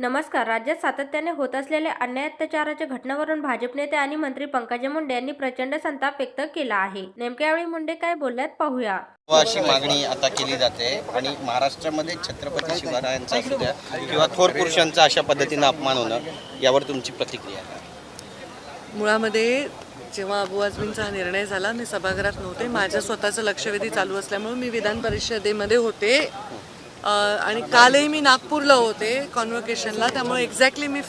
नमस्कार. राज्यात सातत्याने होत असलेल्या अन्याय अत्याचाराच्या घटनांवरून भाजप नेते आणि मंत्री पंकजा मुंडे यांनी प्रचंड संताप व्यक्त केला आहे. नेमक्या यावेळी मुंडे काय बोलल्यात पाहूया. व अशी मागणी आता केली जाते आणि महाराष्ट्रामध्ये छत्रपती शिवरायांचा असू द्या किंवा थोर पुरुषांचा अशा पद्धतीनं अपमान होणं यावर तुमची प्रतिक्रिया मुळामध्ये जेव्हा अबू आझमींचा हा निर्णय झाला मी सभागृहात नव्हते. माझं स्वतःचं लक्षवेधी चालू असल्यामुळे मी विधान परिषदेमध्ये होते. आणि कालही मी नागपूरला होते कॉन्व्होकेशनला त्यामुळे एक्झॅक्टली मी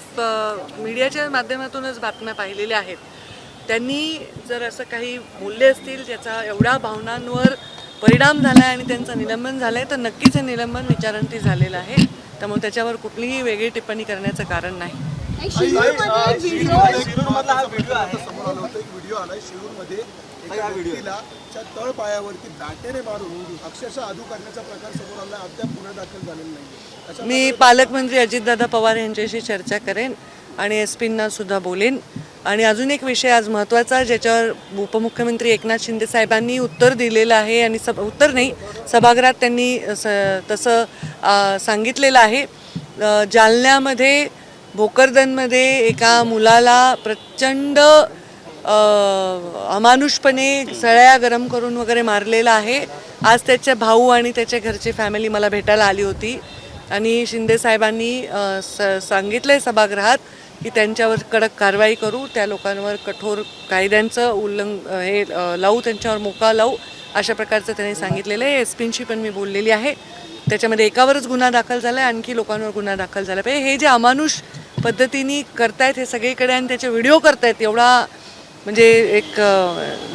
मीडियाच्या माध्यमातूनच बातम्या पाहिलेल्या आहेत. त्यांनी जर असं काही मूल्य असतील ज्याचा एवढ्या भावनांवर परिणाम झाला आहे आणि त्यांचं निलंबन झालं आहे तर नक्कीच हे निलंबन विचारांती झालेलं आहे. त्यामुळे त्याच्यावर कुठलीही वेगळी टिप्पणी करण्याचं कारण नाही. व्हिडिओ आहे. समोर आलं होतं. एक व्हिडिओ आलाय. शिरूरमध्ये एका व्यक्तीला च्या तळ पायावरती दाटेने मारून अक्षरशः आदू करण्याचा प्रकार समोर आला अद्याप गुन्हा दाखल झालेला नाही अशा मी पालकमंत्री अजितदादा पवार यांच्याशी चर्चा करेन आणि एस पींना सुद्धा बोलेन. आणि अजून एक विषय आज महत्त्वाचा ज्याच्यावर उपमुख्यमंत्री एकनाथ शिंदे साहेबांनी उत्तर दिलेलं आहे आणि सब उत्तर नाही सभागृहात त्यांनी स तसं सांगितलेलं आहे. जालन्यामध्ये भोकरदनमध्ये एका मुलाला प्रचंड अमानुषपणे सळ्या गरम करून वगैरे मारलेला आहे. आज त्याचे भाऊ आणि त्याच्या घरची फॅमिली मला भेटायला आली होती. आणि शिंदे साहेबांनी स सांगितलं आहे सभागृहात की त्यांच्यावर कडक कारवाई करू. त्या लोकांवर कठोर कायद्यांचं उल्लंघ हे लावू त्यांच्यावर मोका लावू. अशा प्रकारचं त्यांनी सांगितलेलं आहे. एस पींशी पण मी बोललेली आहे. त्याच्यामध्ये एकावरच गुन्हा दाखल झाला आहे आणखी लोकांवर गुन्हा दाखल झाला पाहिजे हे जे अमानुष पद्धतीने करतायत हे सगळीकडे आणि त्याचे व्हिडिओ करतायत एवढा म्हणजे एक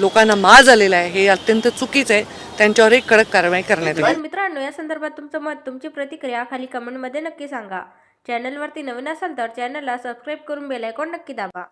लोकांना माज आलेला आहे. हे अत्यंत चुकीचं आहे. त्यांच्यावर एक कडक कारवाई करण्यात येईल. मित्रांनो या संदर्भात तुमचं मत तुमची प्रतिक्रिया खाली कमेंटमध्ये नक्की सांगा. चॅनलवरती नवीन असाल तर चॅनलला सबस्क्राईब करून बेल आयकॉन नक्की दाबा.